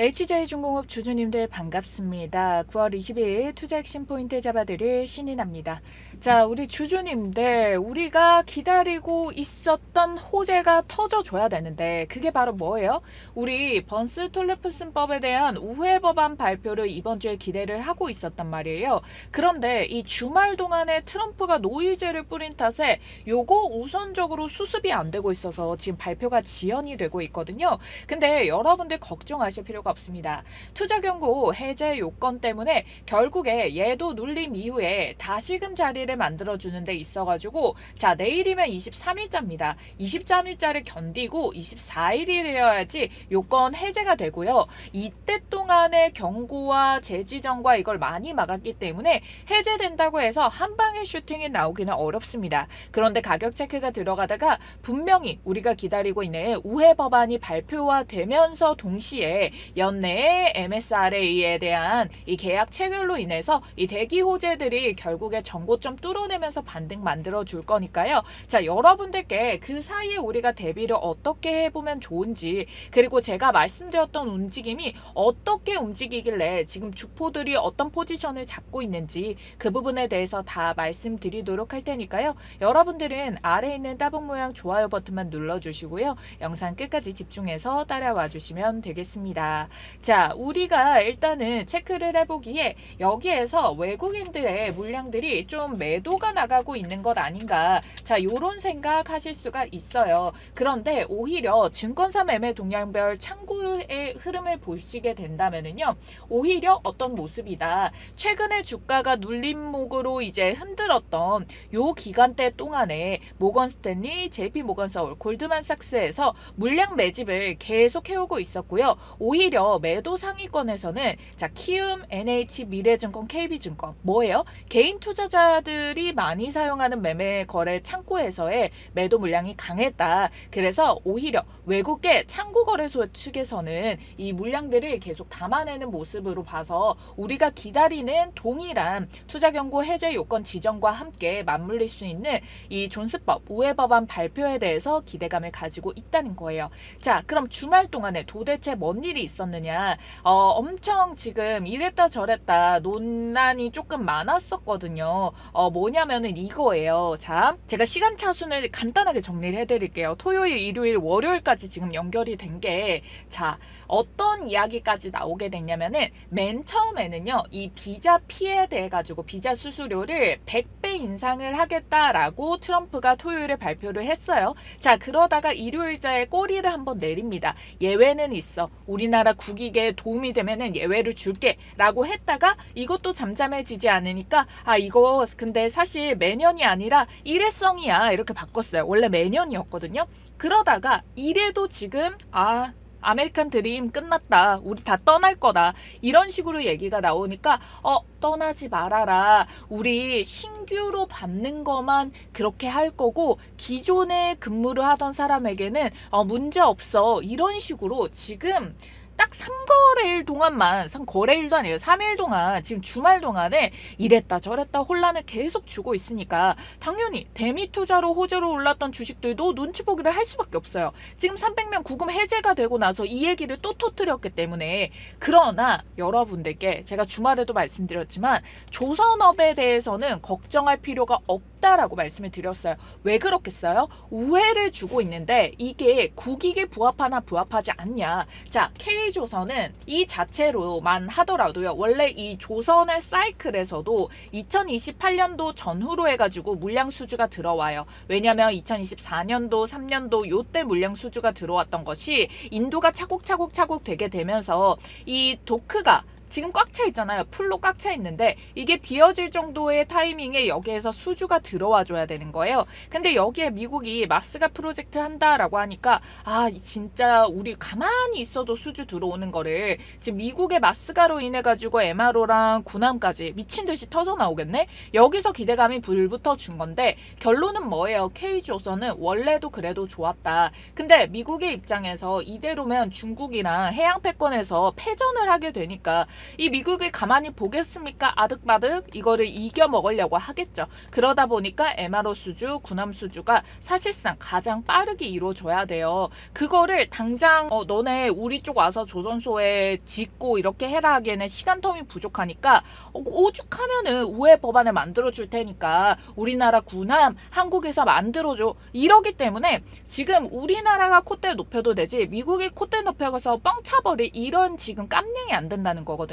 HJ중공업 주주님들 반갑습니다. 9월 22일 투자 핵심 포인트 잡아드릴 신인합니다. 자, 우리 주주님들, 우리가 기다리고 있었던 호재가 터져줘야 되는데, 그게 바로 뭐예요? 우리 번스 톨레프슨법에 대한 우회 법안 발표를 이번 주에 기대를 하고 있었단 말이에요. 그런데 이 주말 동안에 트럼프가 노이즈를 뿌린 탓에 요거 우선적으로 수습이 안 되고 있어서 지금 발표가 지연이 되고 있거든요. 근데 여러분들 걱정하실 필요가 없습니다. 투자 경고 해제 요건 때문에 결국에 얘도 눌림 이후에 다시금 자리를 만들어 주는 데 있어 가지고 자 내일이면 23일자입니다. 23일자를 견디고 24일이 되어야지 요건 해제가 되고요. 이때 동안의 경고와 재지정과 이걸 많이 막았기 때문에 해제된다고 해서 한 방에 슈팅이 나오기는 어렵습니다. 그런데 가격 체크가 들어가다가 분명히 우리가 기다리고 있는 우회 법안이 발표가 되면서 동시에 연내에 MSRA에 대한 이 계약 체결로 인해서 이 대기 호재들이 결국에 정고점 뚫어내면서 반등 만들어 줄 거니까요. 자, 여러분들께 그 사이에 우리가 대비를 어떻게 해보면 좋은지 그리고 제가 말씀드렸던 움직임이 어떻게 움직이길래 지금 주포들이 어떤 포지션을 잡고 있는지 그 부분에 대해서 다 말씀드리도록 할 테니까요. 여러분들은 아래에 있는 따봉 모양 좋아요 버튼만 눌러주시고요. 영상 끝까지 집중해서 따라와 주시면 되겠습니다. 자, 우리가 일단은 체크를 해보기에 여기에서 외국인들의 물량들이 좀 매도가 나가고 있는 것 아닌가. 자, 요런 생각 하실 수가 있어요. 그런데 오히려 증권사 매매 동향별 창구의 흐름을 보시게 된다면은요. 오히려 어떤 모습이다. 최근에 주가가 눌림목으로 이제 흔들었던 요 기간대 동안에 모건 스탠리, JP 모건 서울, 골드만삭스에서 물량 매집을 계속 해오고 있었고요. 오히려 매도 상위권에서는 자 키움, NH, 미래증권, KB증권 뭐예요? 개인 투자자들이 많이 사용하는 매매 거래 창구에서의 매도 물량이 강했다. 그래서 오히려 외국계 창구 거래소 측에서는 이 물량들을 계속 담아내는 모습으로 봐서 우리가 기다리는 동일한 투자 경고 해제 요건 지정과 함께 맞물릴 수 있는 이 존스법 우회 법안 발표에 대해서 기대감을 가지고 있다는 거예요. 자, 그럼 주말 동안에 도대체 뭔 일이 있었 느냐? 어, 엄청 지금 이랬다 저랬다 논란이 조금 많았었거든요. 어, 뭐냐면은 이거예요. 자, 제가 시간 차순을 간단하게 정리를 해드릴게요. 토요일, 일요일, 월요일까지 지금 연결이 된 게, 자, 어떤 이야기까지 나오게 됐냐면은 맨 처음에는요, 이 비자 피해에 대해 가지고 비자 수수료를 100배 인상을 하겠다라고 트럼프가 토요일에 발표를 했어요. 자, 그러다가 일요일자에 꼬리를 한번 내립니다. 예외는 있어. 우리나라 국익에 도움이 되면은 예외를 줄게. 라고 했다가 이것도 잠잠해지지 않으니까 아, 이거 근데 사실 매년이 아니라 일회성이야. 이렇게 바꿨어요. 원래 매년이었거든요. 그러다가 이래도 지금 아, 아메리칸 드림 끝났다. 우리 다 떠날 거다. 이런 식으로 얘기가 나오니까 어 떠나지 말아라. 우리 신규로 받는 것만 그렇게 할 거고 기존에 근무를 하던 사람에게는 어 문제 없어. 이런 식으로 지금 딱 3거래일 동안만, 3거래일도 아니에요. 3일 동안, 지금 주말 동안에 이랬다 저랬다 혼란을 계속 주고 있으니까 당연히 대미 투자로 호재로 올랐던 주식들도 눈치 보기를 할 수밖에 없어요. 지금 300명 구금 해제가 되고 나서 이 얘기를 또 터뜨렸기 때문에 그러나 여러분들께 제가 주말에도 말씀드렸지만 조선업에 대해서는 걱정할 필요가 없다라고 말씀을 드렸어요. 왜 그렇겠어요? 우회를 주고 있는데 이게 국익에 부합하나 부합하지 않냐. 자, K 조선은 이 자체로만 하더라도요. 원래 이 조선의 사이클에서도 2028년도 전후로 해가지고 물량 수주가 들어와요. 왜냐면 2024년도, 3년도 요때 물량 수주가 들어왔던 것이 인도가 차곡차곡 차곡 되게 되면서 이 도크가 지금 꽉 차 있잖아요. 풀로 꽉 차 있는데 이게 비어질 정도의 타이밍에 여기에서 수주가 들어와 줘야 되는 거예요. 근데 여기에 미국이 마스가 프로젝트 한다라고 하니까 아 진짜 우리 가만히 있어도 수주 들어오는 거를 지금 미국의 마스가로 인해 가지고 MRO랑 군함까지 미친 듯이 터져 나오겠네. 여기서 기대감이 불붙어 준 건데 결론은 뭐예요? K조선은 원래도 그래도 좋았다. 근데 미국의 입장에서 이대로면 중국이랑 해양 패권에서 패전을 하게 되니까 이 미국이 가만히 보겠습니까? 아득바득 이거를 이겨 먹으려고 하겠죠. 그러다 보니까 MRO 수주, 군함 수주가 사실상 가장 빠르게 이루어져야 돼요. 그거를 당장 어, 너네 우리 쪽 와서 조선소에 짓고 이렇게 해라 하기에는 시간 텀이 부족하니까 어, 오죽하면은 우회 법안을 만들어 줄 테니까 우리나라 군함 한국에서 만들어 줘 이러기 때문에 지금 우리나라가 콧대 높여도 되지 미국이 콧대 높여서 뻥 차버릴 이런 지금 깜냥이 안 된다는 거거든요.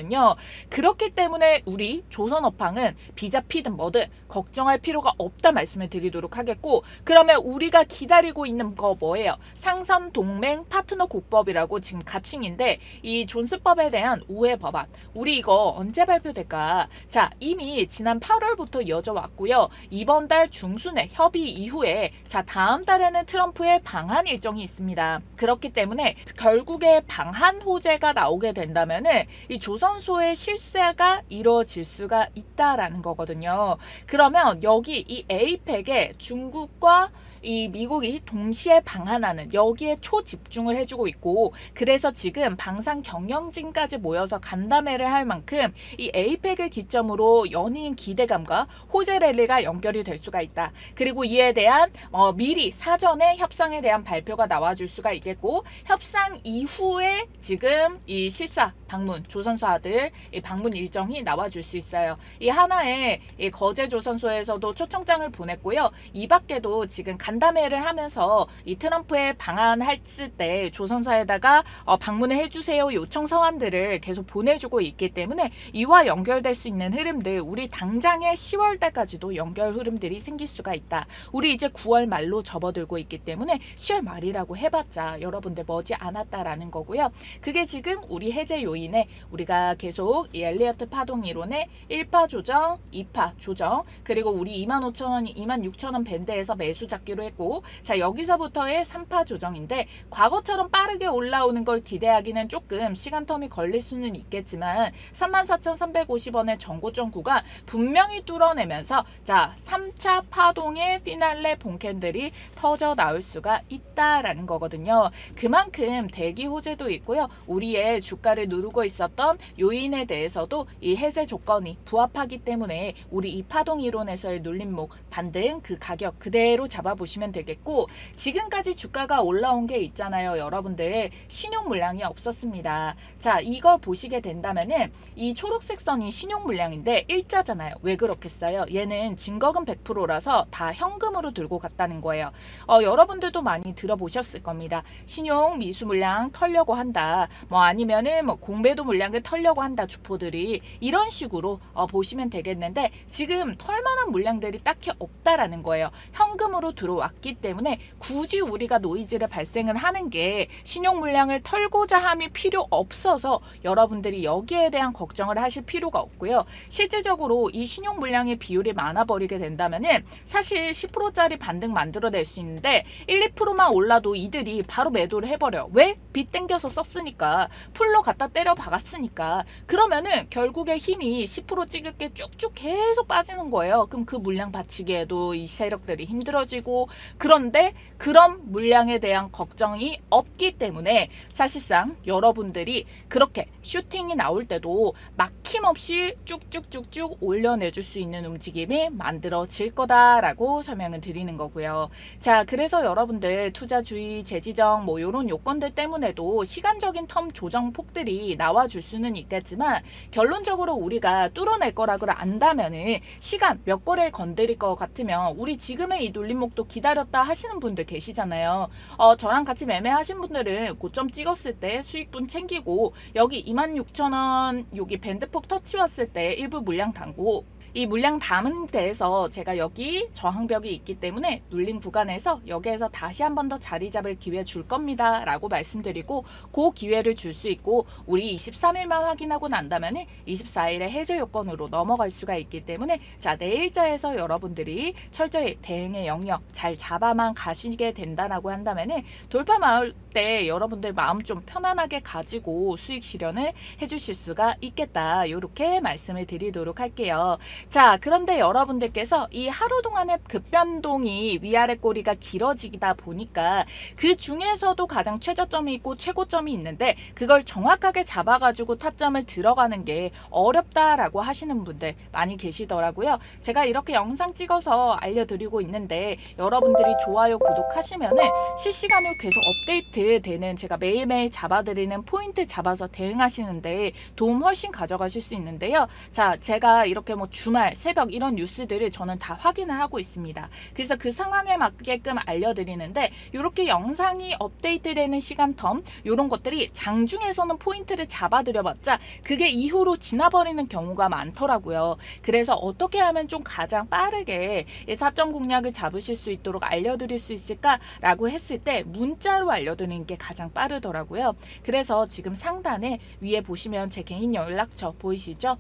그렇기 때문에 우리 조선업황은 비자 피든 뭐든 걱정할 필요가 없다 말씀을 드리도록 하겠고 그러면 우리가 기다리고 있는 거 뭐예요? 상선 동맹 파트너 국법이라고 지금 가칭인데 이 존스법에 대한 우회 법안 우리 이거 언제 발표될까? 자 이미 지난 8월부터 이어져 왔고요. 이번 달 중순에 협의 이후에 자 다음 달에는 트럼프의 방한 일정이 있습니다. 그렇기 때문에 결국에 방한 호재가 나오게 된다면은 이 조선 소의 실세가 이루어질 수가 있다라는 거거든요. 그러면 여기 이 에이펙에 중국과 이 미국이 동시에 방한하는 여기에 초집중을 해주고 있고 그래서 지금 방산 경영진까지 모여서 간담회를 할 만큼 이 에이펙을 기점으로 연이은 기대감과 호재 랠리가 연결이 될 수가 있다. 그리고 이에 대한 어, 미리 사전에 협상에 대한 발표가 나와줄 수가 있겠고 협상 이후에 지금 이 실사 방문 조선소 아들 이 방문 일정이 나와줄 수 있어요. 이 하나의 이 거제 조선소에서도 초청장을 보냈고요. 이 밖에도 지금 간 담회를 하면서 이 트럼프의 방한 했을 때 조선사에다가 어, 방문을 해주세요 요청 서한들을 계속 보내주고 있기 때문에 이와 연결될 수 있는 흐름들 우리 당장의 10월 달까지도 연결 흐름들이 생길 수가 있다. 우리 이제 9월 말로 접어들고 있기 때문에 10월 말이라고 해봤자 여러분들 머지 않았다라는 거고요. 그게 지금 우리 해제 요인에 우리가 계속 이 엘리어트 파동 이론의 1파 조정, 2파 조정 그리고 우리 25,000원, 26,000원 밴드에서 매수 잡기로 했고 자 여기서부터의 3파 조정인데 과거처럼 빠르게 올라오는 걸 기대하기는 조금 시간 텀이 걸릴 수는 있겠지만 34,350원의 전고점 구간 분명히 뚫어내면서 자 3차 파동의 피날레 본캔들이 터져 나올 수가 있다라는 거거든요. 그만큼 대기 호재도 있고요. 우리의 주가를 누르고 있었던 요인에 대해서도 이 해제 조건이 부합하기 때문에 우리 이 파동 이론에서의 눌림목 반등 그 가격 그대로 잡아보시면 되겠고 지금까지 주가가 올라온 게 있잖아요. 여러분들 신용 물량이 없었습니다. 자 이거 보시게 된다면은 이 초록색 선이 신용 물량인데 일자잖아요. 왜 그렇겠어요? 얘는 증거금 100%라서 다 현금으로 들고 갔다는 거예요. 어, 여러분들도 많이 들어보셨을 겁니다. 신용 미수 물량 털려고 한다. 뭐 아니면은 뭐 공배도 물량을 털려고 한다. 주포들이 이런 식으로 어, 보시면 되겠는데 지금 털만한 물량들이 딱히 없다라는 거예요. 현금으로 들어 왔기 때문에 굳이 우리가 노이즈를 발생을 하는 게 신용 물량을 털고자 함이 필요 없어서 여러분들이 여기에 대한 걱정을 하실 필요가 없고요. 실질적으로 이 신용 물량의 비율이 많아 버리게 된다면은 사실 10%짜리 반등 만들어낼 수 있는데 1, 2%만 올라도 이들이 바로 매도를 해버려. 왜? 빚 땡겨서 썼으니까 풀로 갖다 때려 박았으니까 그러면은 결국에 힘이 10% 찍을 게 쭉쭉 계속 빠지는 거예요. 그럼 그 물량 받치기에도 이 세력들이 힘들어지고 그런데 그런 물량에 대한 걱정이 없기 때문에 사실상 여러분들이 그렇게 슈팅이 나올 때도 막힘없이 쭉쭉쭉쭉 올려내줄 수 있는 움직임이 만들어질 거다라고 설명을 드리는 거고요. 자, 그래서 여러분들 투자주의, 재지정 뭐 이런 요건들 때문에도 시간적인 텀 조정 폭들이 나와줄 수는 있겠지만 결론적으로 우리가 뚫어낼 거라고 안다면은 시간 몇 거래에 건드릴 것 같으면 우리 지금의 이 눌림목도 기다렸다 하시는 분들 계시잖아요. 어, 저랑 같이 매매하신 분들은 고점 찍었을 때 수익분 챙기고 여기 26,000원 여기 밴드폭 터치 왔을 때 일부 물량 담고 이 물량 담은 데에서 제가 여기 저항벽이 있기 때문에 눌린 구간에서 여기에서 다시 한 번 더 자리 잡을 기회 줄 겁니다 라고 말씀드리고 그 기회를 줄 수 있고 우리 23일만 확인하고 난다면 24일에 해제 요건으로 넘어갈 수가 있기 때문에 자 내일자에서 여러분들이 철저히 대응의 영역 잘 잡아만 가시게 된다라고 한다면 돌파 마을 때 여러분들 마음 좀 편안하게 가지고 수익 실현을 해주실 수가 있겠다 이렇게 말씀을 드리도록 할게요. 자, 그런데 여러분들께서 이 하루 동안의 급변동이 위아래 꼬리가 길어지다 보니까 그 중에서도 가장 최저점이 있고 최고점이 있는데 그걸 정확하게 잡아가지고 타점을 들어가는 게 어렵다라고 하시는 분들 많이 계시더라고요. 제가 이렇게 영상 찍어서 알려드리고 있는데 여러분들이 좋아요, 구독하시면은 실시간으로 계속 업데이트 되는 제가 매일매일 잡아드리는 포인트 잡아서 대응하시는데 도움 훨씬 가져가실 수 있는데요. 자, 제가 이렇게 뭐 주말, 새벽 이런 뉴스들을 저는 다 확인을 하고 있습니다. 그래서 그 상황에 맞게끔 알려드리는데 이렇게 영상이 업데이트되는 시간 텀 이런 것들이 장중에서는 포인트를 잡아드려봤자 그게 이후로 지나버리는 경우가 많더라고요. 그래서 어떻게 하면 좀 가장 빠르게 이 타점 공략을 잡으실 수 있도록 알려드릴 수 있을까라고 했을 때 문자로 알려드리는 게 가장 빠르더라고요. 그래서 지금 상단에 위에 보시면 제 개인 연락처 보이시죠?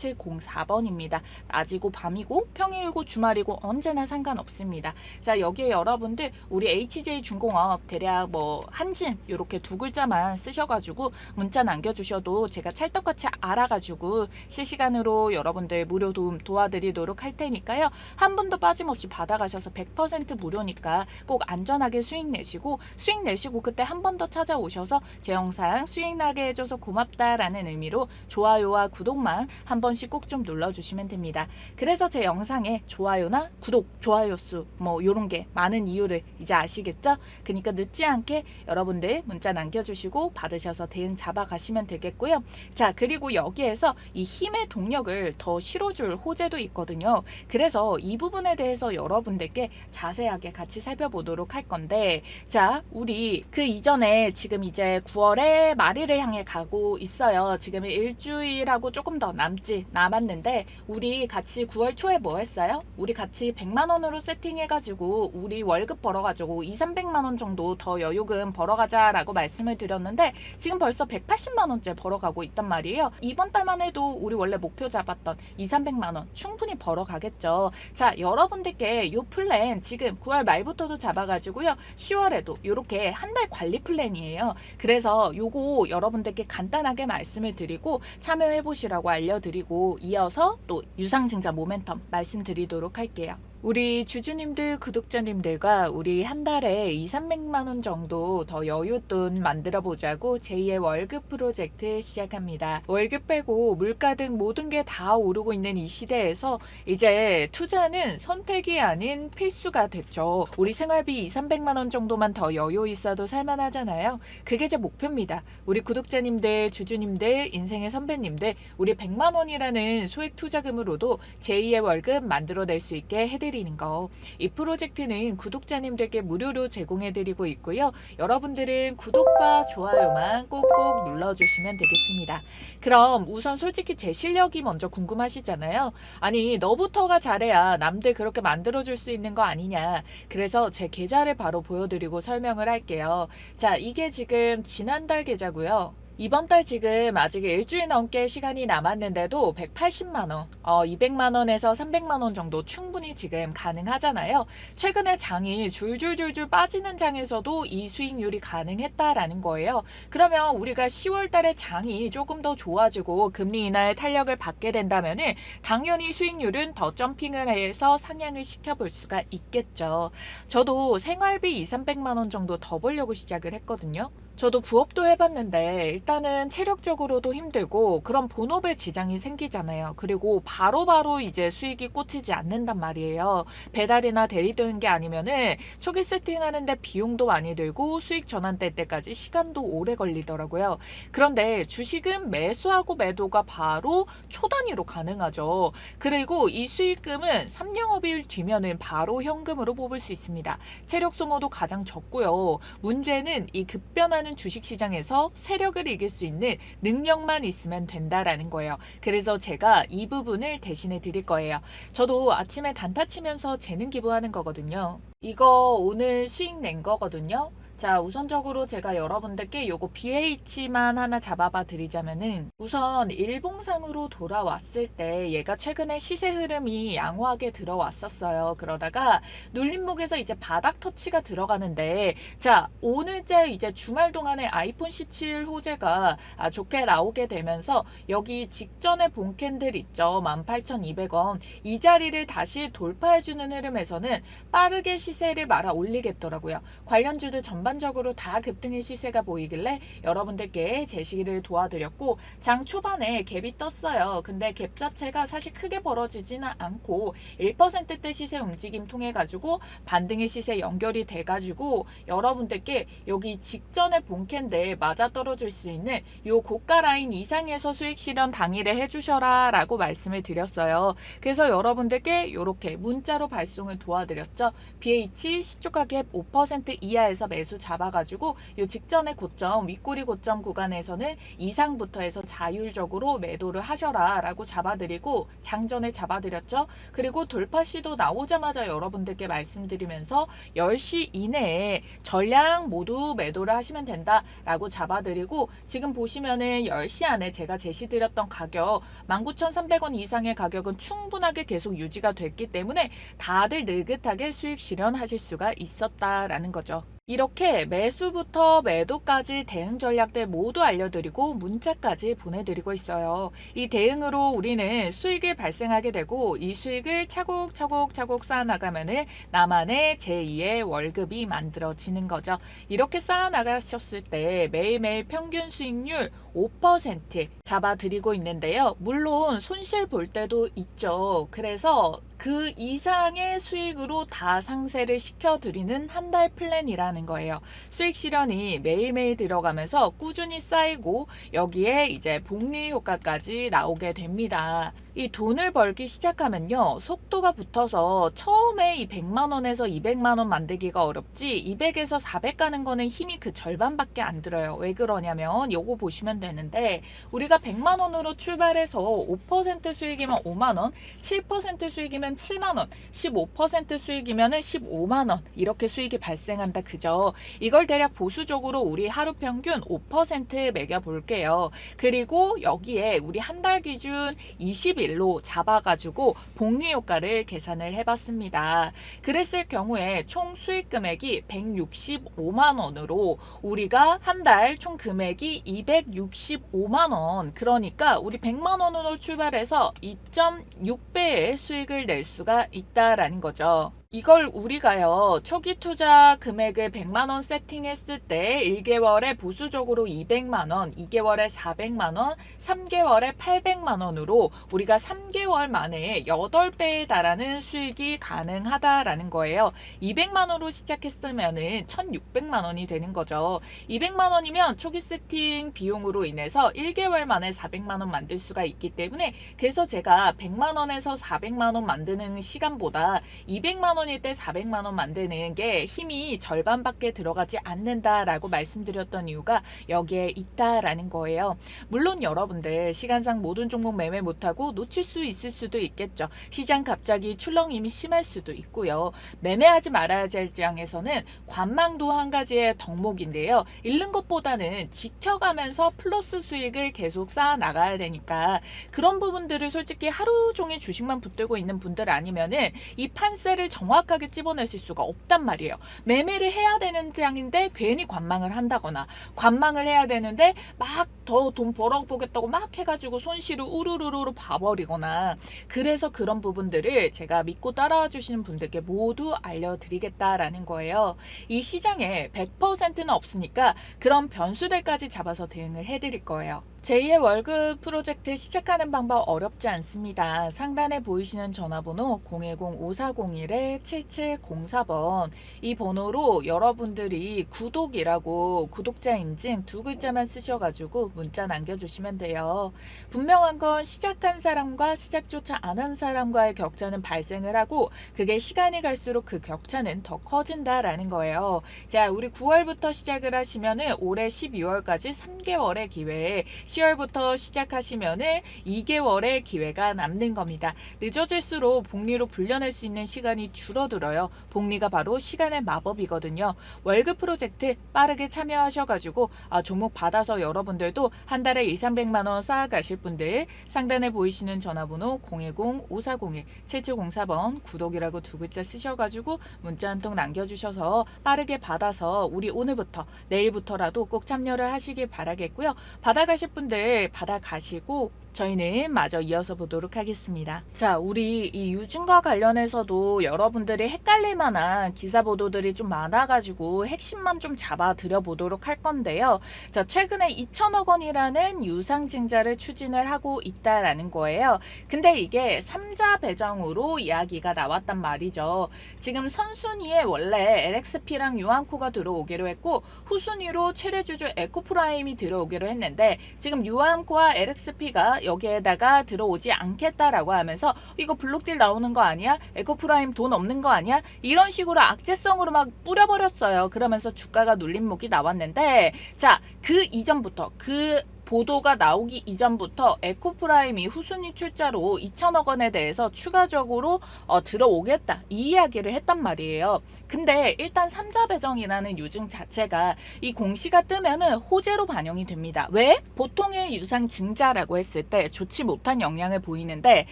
010-5401-7704번입니다. 낮이고 밤이고 평일이고 주말이고 언제나 상관없습니다. 자 여기에 여러분들 우리 HJ 중공업 대략 뭐 한진 이렇게 두 글자만 쓰셔가지고 문자 남겨주셔도 제가 찰떡같이 알아가지고 실시간으로 여러분들 무료 도움 도와드리도록 할 테니까요. 한 분도 빠짐없이 받아가셔서 100% 무료니까 꼭 안전하게 수익 내시고 수익 내시고 그때 한 번 더 찾아오셔서 제 영상 수익 나게 해줘서 고맙다라는 의미로 좋아요와 구독만 한 번씩 꼭 좀 눌러주시면 됩니다. 그래서 제 영상에 좋아요나 구독, 좋아요 수뭐 이런 게 많은 이유를 이제 아시겠죠? 그러니까 늦지 않게 여러분들 문자 남겨주시고 받으셔서 대응 잡아가시면 되겠고요. 자 그리고 여기에서 이 힘의 동력을 더 실어줄 호재도 있거든요. 그래서 이 부분에 대해서 여러분들께 자세하게 같이 살펴보도록 할 건데 자 우리 그 이전에 지금 이제 9월에 말일을 향해 가고 있어요. 지금 일주일하고 조금 더 남지 남았는데 우리 같이 9월 초에 뭐 했어요? 우리 같이 100만 원으로 세팅해가지고 우리 월급 벌어가지고 2, 300만 원 정도 더 여유금 벌어가자라고 말씀을 드렸는데 지금 벌써 180만 원째 벌어가고 있단 말이에요. 이번 달만 해도 우리 원래 목표 잡았던 2, 300만 원 충분히 벌어가겠죠. 자, 여러분들께 요 플랜 지금 9월 말부터도 잡아가지고요. 10월에도 이렇게 한 달 관리 플랜이에요. 그래서 요거 여러분들께 간단하게 말씀을 드리고 참여해 보시라고 알려드리고 이어서 또 유상증자 모멘텀 말씀드리도록 할게요. 우리 주주님들, 구독자님들과 우리 한 달에 2, 300만 원 정도 더 여윳돈 만들어 보자고 제2의 월급 프로젝트 시작합니다. 월급 빼고 물가 등 모든 게 다 오르고 있는 이 시대에서 이제 투자는 선택이 아닌 필수가 됐죠. 우리 생활비 2, 300만 원 정도만 더 여유 있어도 살만하잖아요. 그게 제 목표입니다. 우리 구독자님들, 주주님들, 인생의 선배님들, 우리 100만 원이라는 소액 투자금으로도 제2의 월급 만들어낼 수 있게 해드립니다. 해드리는 거. 이 프로젝트는 구독자님들께 무료로 제공해드리고 있고요. 여러분들은 구독과 좋아요만 꼭꼭 눌러주시면 되겠습니다. 그럼 우선 솔직히 제 실력이 먼저 궁금하시잖아요. 아니 너부터가 잘해야 남들 그렇게 만들어줄 수 있는 거 아니냐. 그래서 제 계좌를 바로 보여드리고 설명을 할게요. 자 이게 지금 지난달 계좌고요. 이번 달 지금 아직 일주일 넘게 시간이 남았는데도 180만 원, 어, 200만 원에서 300만 원 정도 충분히 지금 가능하잖아요. 최근에 장이 줄줄줄줄 빠지는 장에서도 이 수익률이 가능했다라는 거예요. 그러면 우리가 10월 달에 장이 조금 더 좋아지고 금리 인하의 탄력을 받게 된다면은 당연히 수익률은 더 점핑을 해서 상향을 시켜볼 수가 있겠죠. 저도 생활비 2, 300만 원 정도 더 벌려고 시작을 했거든요. 저도 부업도 해봤는데 일단은 체력적으로도 힘들고 그런 본업에 지장이 생기잖아요. 그리고 바로 바로 이제 수익이 꽂히지 않는단 말이에요. 배달이나 대리되는 게 아니면은 초기 세팅하는데 비용도 많이 들고 수익 전환될 때까지 시간도 오래 걸리더라고요. 그런데 주식은 매수하고 매도가 바로 초 단위로 가능하죠. 그리고 이 수익금은 3영업일 뒤면은 바로 현금으로 뽑을 수 있습니다. 체력 소모도 가장 적고요. 문제는 이 급변하는 주식시장에서 세력을 이길 수 있는 능력만 있으면 된다라는 거예요. 그래서 제가 이 부분을 대신해 드릴 거예요. 저도 아침에 단타 치면서 재능 기부하는 거거든요. 이거 오늘 수익 낸 거거든요. 자, 우선적으로 제가 여러분들께 요거 BH만 하나 잡아봐 드리자면은 우선 일봉상으로 돌아왔을 때 얘가 최근에 시세 흐름이 양호하게 들어왔었어요. 그러다가 눌림목에서 이제 바닥 터치가 들어가는데 자, 오늘자 이제 주말 동안에 아이폰 17 호재가 아, 좋게 나오게 되면서 여기 직전에 본 캔들 있죠. 18,200원. 이 자리를 다시 돌파해주는 흐름에서는 빠르게 시세를 말아 올리겠더라고요. 관련주들 전반 적으로 다 급등의 시세가 보이길래 여러분들께 제시를 도와드렸고 장 초반에 갭이 떴어요. 근데 갭 자체가 사실 크게 벌어지지는 않고 1%대 시세 움직임 통해 가지고 반등의 시세 연결이 돼 가지고 여러분들께 여기 직전에 본캔들 맞아 떨어질 수 있는 요 고가 라인 이상에서 수익 실현 당일에 해주셔라 라고 말씀을 드렸어요. 그래서 여러분들께 이렇게 문자로 발송을 도와드렸죠. BH 시초가 갭 5% 이하에서 매수 잡아가지고 요 직전의 고점 윗꼬리 고점 구간에서는 이상부터 해서 자율적으로 매도를 하셔라 라고 잡아드리고 장전에 잡아드렸죠. 그리고 돌파 시도 나오자마자 여러분들께 말씀드리면서 10시 이내에 전량 모두 매도를 하시면 된다 라고 잡아드리고 지금 보시면은 10시 안에 제가 제시드렸던 가격 19,300원 이상의 가격은 충분하게 계속 유지가 됐기 때문에 다들 느긋하게 수익 실현하실 수가 있었다라는 거죠. 이렇게 매수부터 매도까지 대응 전략들 모두 알려드리고 문자까지 보내드리고 있어요. 이 대응으로 우리는 수익을 발생하게 되고 이 수익을 차곡차곡 차곡 쌓아나가면은 나만의 제2의 월급이 만들어지는 거죠. 이렇게 쌓아나가셨을 때 매일매일 평균 수익률 5% 잡아드리고 있는데요. 물론 손실 볼 때도 있죠. 그래서 그 이상의 수익으로 다 상세를 시켜드리는 한 달 플랜이라는 거예요. 수익 실현이 매일매일 들어가면서 꾸준히 쌓이고 여기에 이제 복리 효과까지 나오게 됩니다. 이 돈을 벌기 시작하면요. 속도가 붙어서 처음에 이 100만 원에서 200만 원 만들기가 어렵지 200에서 400 가는 거는 힘이 그 절반밖에 안 들어요. 왜 그러냐면 요거 보시면 되는데 우리가 100만 원으로 출발해서 5% 수익이면 5만 원, 7% 수익이면 7만 원, 15% 수익이면은 15만 원 이렇게 수익이 발생한다 그죠? 이걸 대략 보수적으로 우리 하루 평균 5% 매겨 볼게요. 그리고 여기에 우리 한 달 기준 20 일로 잡아가지고 복리 효과를 계산을 해봤습니다. 그랬을 경우에 총 수익 금액이 165만 원으로 우리가 한 달 총 금액이 265만 원. 그러니까 우리 100만 원으로 출발해서 2.6배의 수익을 낼 수가 있다라는 거죠. 이걸 우리가요, 초기 투자 금액을 100만원 세팅했을 때 1개월에 보수적으로 200만원, 2개월에 400만원, 3개월에 800만원으로 우리가 3개월 만에 8배에 달하는 수익이 가능하다라는 거예요. 200만원으로 시작했으면은 1600만원이 되는 거죠. 200만원이면 초기 세팅 비용으로 인해서 1개월 만에 400만원 만들 수가 있기 때문에 그래서 제가 100만원에서 400만원 만드는 시간보다 200만원 원일 때 400만 원 만 드는 게 힘이 절반밖에 들어가지 않는다라고 말씀드렸던 이유가 여기에 있다라는 거예요. 물론 여러분들 시간상 모든 종목 매매 못하고 놓칠 수 있을 수도 있겠죠. 시장 갑자기 출렁임이 심할 수도 있고요. 매매하지 말아야 할 장에서는 관망도 한 가지의 덕목인데요. 잃는 것보다는 지켜가면서 플러스 수익을 계속 쌓아 나가야 되니까 그런 부분들을 솔직히 하루 종일 주식만 붙들고 있는 분들 아니면은 이 판세를 정 확하게 찝어내실 수가 없단 말이에요. 매매를 해야 되는 장인데 괜히 관망을 한다거나 관망을 해야 되는데 막 더 돈 벌어보겠다고 막 해가지고 손실을 우르르르 봐버리거나 그래서 그런 부분들을 제가 믿고 따라와 주시는 분들께 모두 알려드리겠다라는 거예요. 이 시장에 100%는 없으니까 그런 변수들까지 잡아서 대응을 해드릴 거예요. 제2의 월급 프로젝트 시작하는 방법 어렵지 않습니다. 상단에 보이시는 전화번호 010-5401-7704번 이 번호로 여러분들이 구독이라고 구독자 인증 두 글자만 쓰셔가지고 문자 남겨주시면 돼요. 분명한 건 시작한 사람과 시작조차 안 한 사람과의 격차는 발생을 하고 그게 시간이 갈수록 그 격차는 더 커진다라는 거예요. 자, 우리 9월부터 시작을 하시면은 올해 12월까지 3개월의 기회에 10월부터 시작하시면은 2개월의 기회가 남는 겁니다. 늦어질수록 복리로 불려낼 수 있는 시간이 줄어들어요. 복리가 바로 시간의 마법이거든요. 월급 프로젝트 빠르게 참여하셔가지고 아, 종목 받아서 여러분들도 한 달에 2, 300만 원 쌓아가실 분들 상단에 보이시는 전화번호 010-5401-7704번 구독이라고 두 글자 쓰셔가지고 문자 한 통 남겨주셔서 빠르게 받아서 우리 오늘부터 내일부터라도 꼭 참여를 하시길 바라겠고요. 받아가실 분들 받아가시고 저희는 마저 이어서 보도록 하겠습니다. 자, 우리 이 유증과 관련해서도 여러분들이 헷갈릴 만한 기사 보도들이 좀 많아가지고 핵심만 좀 잡아 드려보도록 할 건데요. 자, 최근에 2천억 원이라는 유상증자를 추진을 하고 있다라는 거예요. 근데 이게 3자 배정으로 이야기가 나왔단 말이죠. 지금 선순위에 원래 LXP랑 유한코가 들어오기로 했고 후순위로 최대주주 에코프라임이 들어오기로 했는데 지금 유한코와 LXP가 여기에다가 들어오지 않겠다라고 하면서 이거 블록딜 나오는 거 아니야? 에코프라임 돈 없는 거 아니야? 이런 식으로 악재성으로 막 뿌려버렸어요. 그러면서 주가가 눌림목이 나왔는데 자 그 이전부터 그 보도가 나오기 이전부터 에코프라임이 후순위 출자로 2천억 원에 대해서 추가적으로 어, 들어오겠다 이 이야기를 했단 말이에요. 근데 일단 삼자 배정이라는 유증 자체가 이 공시가 뜨면은 호재로 반영이 됩니다. 왜? 보통의 유상 증자라고 했을 때 좋지 못한 영향을 보이는데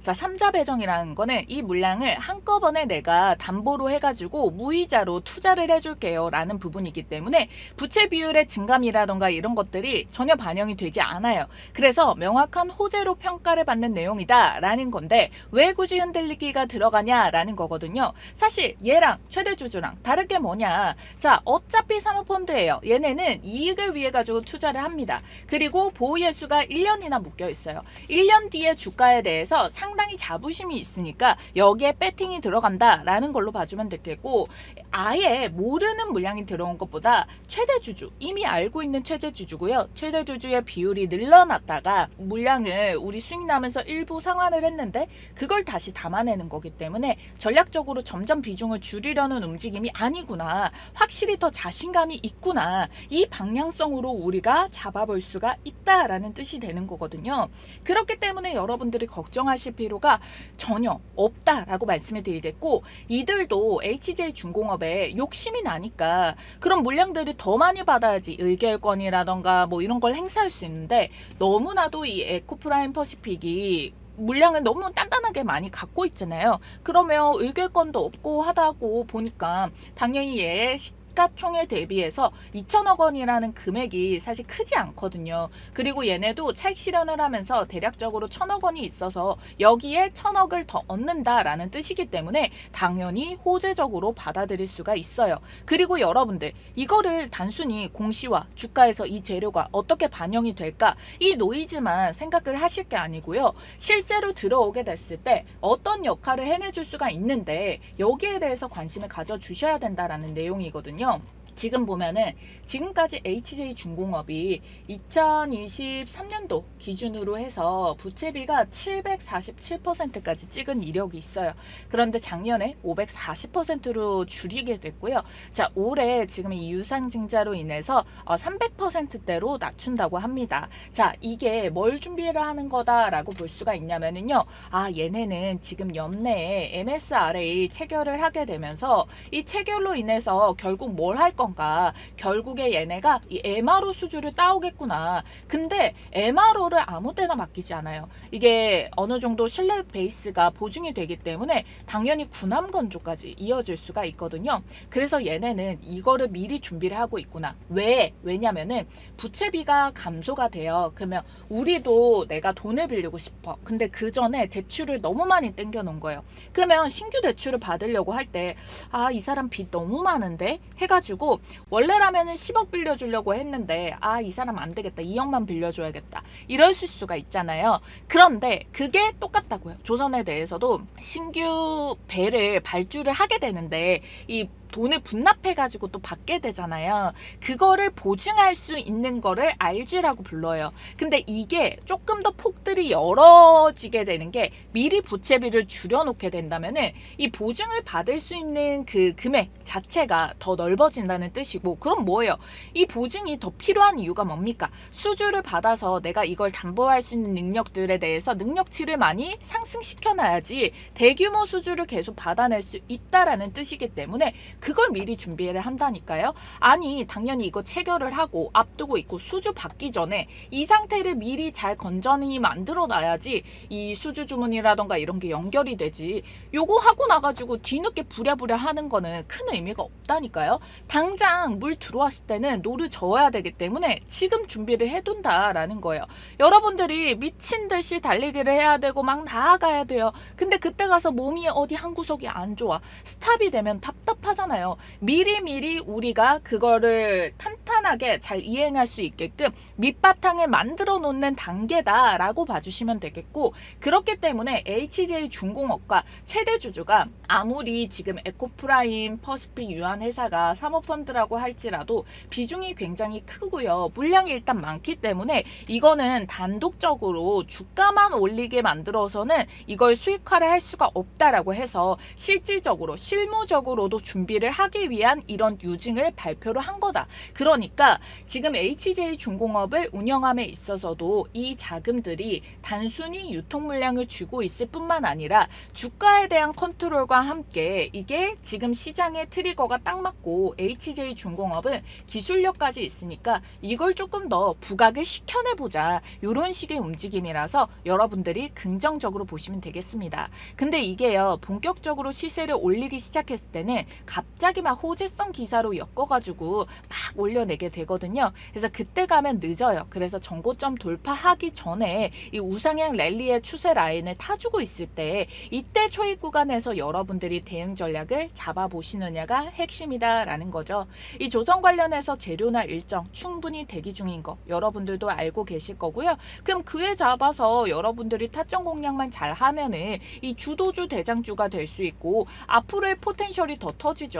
자 삼자 배정이라는 거는 이 물량을 한꺼번에 내가 담보로 해가지고 무이자로 투자를 해줄게요 라는 부분이기 때문에 부채 비율의 증감이라던가 이런 것들이 전혀 반영이 되지 않아요. 그래서 명확한 호재로 평가를 받는 내용이다 라는 건데 왜 굳이 흔들리기가 들어가냐라는 거거든요. 사실 얘랑 최대 주주랑 다른 게 뭐냐? 자, 어차피 사모펀드예요. 얘네는 이익을 위해 가지고 투자를 합니다. 그리고 보호 예수가 1년이나 묶여 있어요. 1년 뒤에 주가에 대해서 상당히 자부심이 있으니까 여기에 배팅이 들어간다라는 걸로 봐주면 되겠고 아예 모르는 물량이 들어온 것보다 최대 주주 이미 알고 있는 최대 주주고요. 최대 주주의 비율 이 늘어났다가 물량을 우리 수익 나면서 일부 상환을 했는데 그걸 다시 담아내는 거기 때문에 전략적으로 점점 비중을 줄이려는 움직임이 아니구나. 확실히 더 자신감이 있구나. 이 방향성으로 우리가 잡아볼 수가 있다라는 뜻이 되는 거거든요. 그렇기 때문에 여러분들이 걱정하실 필요가 전혀 없다라고 말씀을 드리겠고 이들도 HJ 중공업에 욕심이 나니까 그런 물량들이 더 많이 받아야지 의결권이라던가 뭐 이런 걸 행사할 수 있는 데 너무나도 이 에코프라임 퍼시픽이 물량을 너무 단단하게 많이 갖고 있잖아요. 그러면 의결권도 없고 하다고 보니까 당연히 얘의 시가총액 대비해서 2천억 원이라는 금액이 사실 크지 않거든요. 그리고 얘네도 차익 실현을 하면서 대략적으로 천억 원이 있어서 여기에 천억을 더 얻는다라는 뜻이기 때문에 당연히 호재적으로 받아들일 수가 있어요. 그리고 여러분들 이거를 단순히 공시와 주가에서 이 재료가 어떻게 반영이 될까 이 노이즈만 생각을 하실 게 아니고요. 실제로 들어오게 됐을 때 어떤 역할을 해내줄 수가 있는데 여기에 대해서 관심을 가져주셔야 된다라는 내용이거든요. Não. 지금 보면은 지금까지 HJ 중공업이 2023년도 기준으로 해서 부채비가 747%까지 찍은 이력이 있어요. 그런데 작년에 540%로 줄이게 됐고요. 자, 올해 지금 이 유상증자로 인해서 300%대로 낮춘다고 합니다. 자, 이게 뭘 준비를 하는 거다라고 볼 수가 있냐면은요. 아, 얘네는 지금 연내에 MSRA 체결을 하게 되면서 이 체결로 인해서 결국 뭘 할 건가? 결국에 얘네가 이 MRO 수주를 따오겠구나. 근데 MRO를 아무 때나 맡기지 않아요. 이게 어느 정도 신뢰 베이스가 보증이 되기 때문에 당연히 군함 건조까지 이어질 수가 있거든요. 그래서 얘네는 이거를 미리 준비를 하고 있구나. 왜? 왜냐면은 부채비가 감소가 돼요. 그러면 우리도 내가 돈을 빌리고 싶어. 근데 그 전에 대출을 너무 많이 땡겨 놓은 거예요. 그러면 신규 대출을 받으려고 할 때, 아, 이 사람 빚 너무 많은데? 해가지고, 원래라면은 10억 빌려주려고 했는데, 아, 이 사람 안 되겠다. 2억만 빌려줘야겠다. 이럴 수가 있잖아요. 그런데 그게 똑같다고요. 조선에 대해서도 신규 배를 발주를 하게 되는데, 이 돈을 분납해가지고 또 받게 되잖아요. 그거를 보증할 수 있는 거를 RG라고 불러요. 근데 이게 조금 더 폭들이 열어지게 되는 게 미리 부채비를 줄여놓게 된다면은 이 보증을 받을 수 있는 그 금액 자체가 더 넓어진다는 뜻이고 그럼 뭐예요? 이 보증이 더 필요한 이유가 뭡니까? 수주를 받아서 내가 이걸 담보할 수 있는 능력들에 대해서 능력치를 많이 상승시켜놔야지 대규모 수주를 계속 받아낼 수 있다라는 뜻이기 때문에 그걸 미리 준비를 한다니까요. 아니 당연히 이거 체결을 하고 앞두고 있고 수주 받기 전에 이 상태를 미리 잘 건전히 만들어 놔야지 이 수주 주문이라던가 이런 게 연결이 되지. 요거 하고 나가지고 뒤늦게 부랴부랴 하는 거는 큰 의미가 없다니까요. 당장 물 들어왔을 때는 노를 저어야 되기 때문에 지금 준비를 해둔다라는 거예요. 여러분들이 미친 듯이 달리기를 해야 되고 막 나아가야 돼요. 근데 그때 가서 몸이 어디 한 구석이 안 좋아. 스탑이 되면 답답하잖아요. 미리미리 우리가 그거를 탄탄하게 잘 이행할 수 있게끔 밑바탕을 만들어 놓는 단계다라고 봐주시면 되겠고 그렇기 때문에 HJ 중공업과 최대 주주가 아무리 지금 에코프라임, 퍼시픽 유한 회사가 사모펀드라고 할지라도 비중이 굉장히 크고요. 물량이 일단 많기 때문에 이거는 단독적으로 주가만 올리게 만들어서는 이걸 수익화를 할 수가 없다라고 해서 실질적으로 실무적으로도 준비 를 하기 위한 이런 유증을 발표를 한 거다. 그러니까 지금 HJ 중공업을 운영함에 있어서도 이 자금들이 단순히 유통 물량을 주고 있을 뿐만 아니라 주가에 대한 컨트롤과 함께 이게 지금 시장의 트리거가 딱 맞고 HJ 중공업은 기술력까지 있으니까 이걸 조금 더 부각을 시켜내 보자. 이런 식의 움직임이라서 여러분들이 긍정적으로 보시면 되겠습니다. 근데 이게요, 본격적으로 시세를 올리기 시작했을 때는 갑 자기 막 호재성 기사로 엮어가지고 막 올려내게 되거든요. 그래서 그때 가면 늦어요. 그래서 정고점 돌파하기 전에 이 우상향 랠리의 추세 라인을 타주고 있을 때 이때 초입 구간에서 여러분들이 대응 전략을 잡아보시느냐가 핵심이다라는 거죠. 이 조선 관련해서 재료나 일정 충분히 대기 중인 거 여러분들도 알고 계실 거고요. 그럼 그에 잡아서 여러분들이 타점 공략만 잘 하면은 이 주도주 대장주가 될 수 있고 앞으로의 포텐셜이 더 터지죠.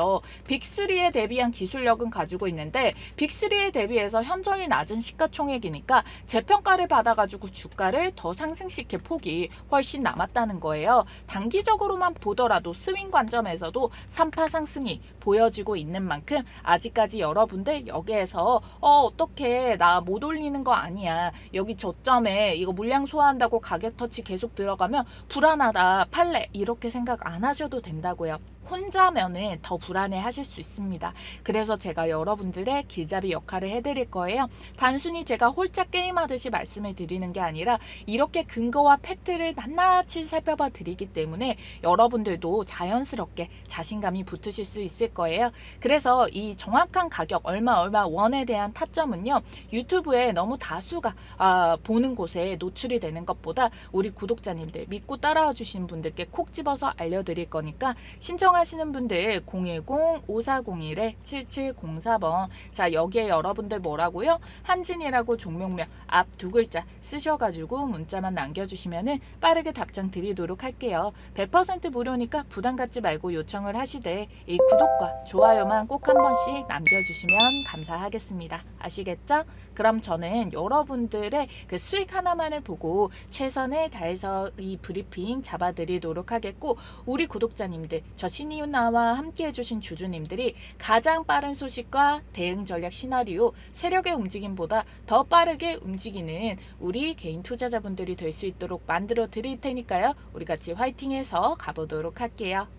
빅3에 대비한 기술력은 가지고 있는데 빅3에 대비해서 현저히 낮은 시가총액이니까 재평가를 받아가지고 주가를 더 상승시킬 폭이 훨씬 남았다는 거예요. 단기적으로만 보더라도 스윙 관점에서도 3파 상승이 보여지고 있는 만큼 아직까지 여러분들 여기에서 어 어떻게 나 못 올리는 거 아니야 여기 저점에 이거 물량 소화한다고 가격 터치 계속 들어가면 불안하다 팔래 이렇게 생각 안 하셔도 된다고요. 혼자면은 더 불안해 하실 수 있습니다. 그래서 제가 여러분들의 길잡이 역할을 해드릴 거예요. 단순히 제가 홀짝 게임하듯이 말씀을 드리는 게 아니라 이렇게 근거와 팩트를 낱낱이 살펴봐 드리기 때문에 여러분들도 자연스럽게 자신감이 붙으실 수 있을 거예요. 그래서 이 정확한 가격 얼마 얼마 원에 대한 타점은요 유튜브에 너무 다수가 아, 보는 곳에 노출이 되는 것보다 우리 구독자님들 믿고 따라와 주시는 분들께 콕 집어서 알려드릴 거니까 신청 하시는 분들 010-5401-7704번 자 여기에 여러분들 뭐라고요? 한진이라고 종목명 앞 두 글자 쓰셔가지고 문자만 남겨주시면은 빠르게 답장 드리도록 할게요. 100% 무료니까 부담 갖지 말고 요청을 하시되 이 구독과 좋아요만 꼭 한 번씩 남겨주시면 감사하겠습니다. 아시겠죠? 그럼 저는 여러분들의 그 수익 하나만을 보고 최선을 다해서 이 브리핑 잡아드리도록 하겠고 우리 구독자님들 저 신이나와 함께 해주신 주주님들이 가장 빠른 소식과 대응 전략 시나리오 세력의 움직임보다 더 빠르게 움직이는 우리 개인 투자자분들이 될 수 있도록 만들어 드릴 테니까요. 우리 같이 화이팅해서 가보도록 할게요.